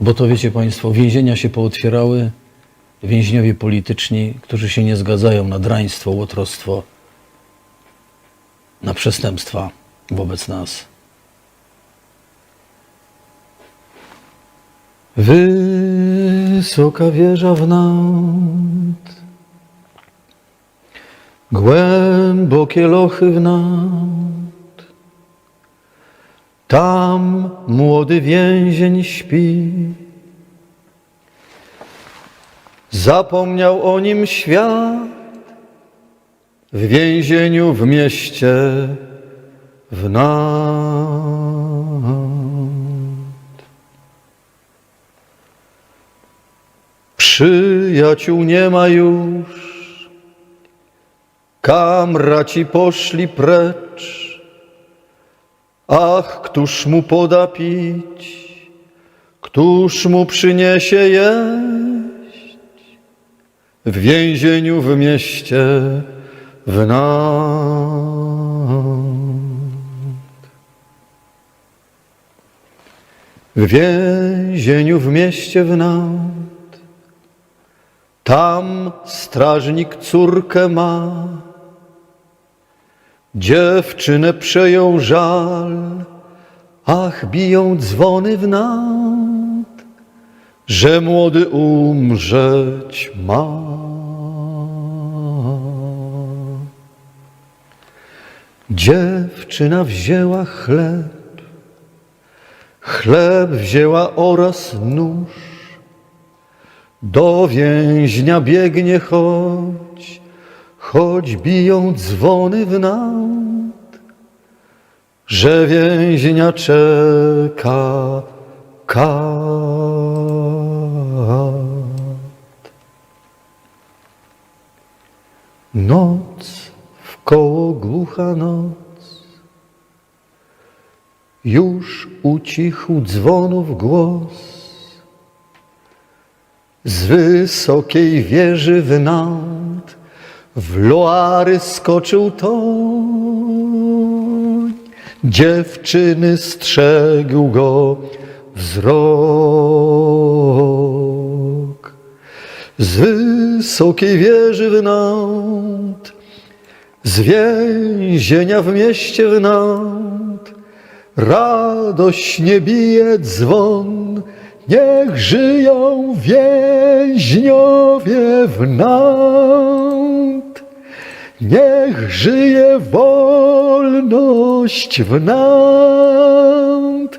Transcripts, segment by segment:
Bo to wiecie Państwo, więzienia się pootwierały, więźniowie polityczni, którzy się nie zgadzają na draństwo, łotrostwo, na przestępstwa wobec nas. Wysoka wieża w nad, głębokie lochy w nad. Tam młody więzień śpi. Zapomniał o nim świat w więzieniu w mieście w nad. Przyjaciół nie ma już, kamraci poszli precz. Ach, któż mu poda pić, któż mu przyniesie jeść? W więzieniu w mieście w nad. W więzieniu w mieście w nad. Tam strażnik córkę ma. Dziewczynę przejął żal, ach, biją dzwony w nad, że młody umrzeć ma. Dziewczyna wzięła chleb, chleb wzięła oraz nóż, do więźnia biegnie choć, choć biją dzwony w nad, że więźnia czeka kat. Noc wkoło głucha noc, już ucichł dzwonów głos. Z wysokiej wieży w nad, w loary skoczył toń. Dziewczyny strzegł go wzrok. Z wysokiej wieży w z więzienia w mieście w nad, radośnie bije dzwon, niech żyją więźniowie w. Niech żyje wolność w nad.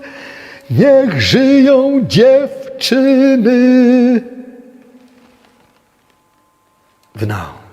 Niech żyją dziewczyny w nad.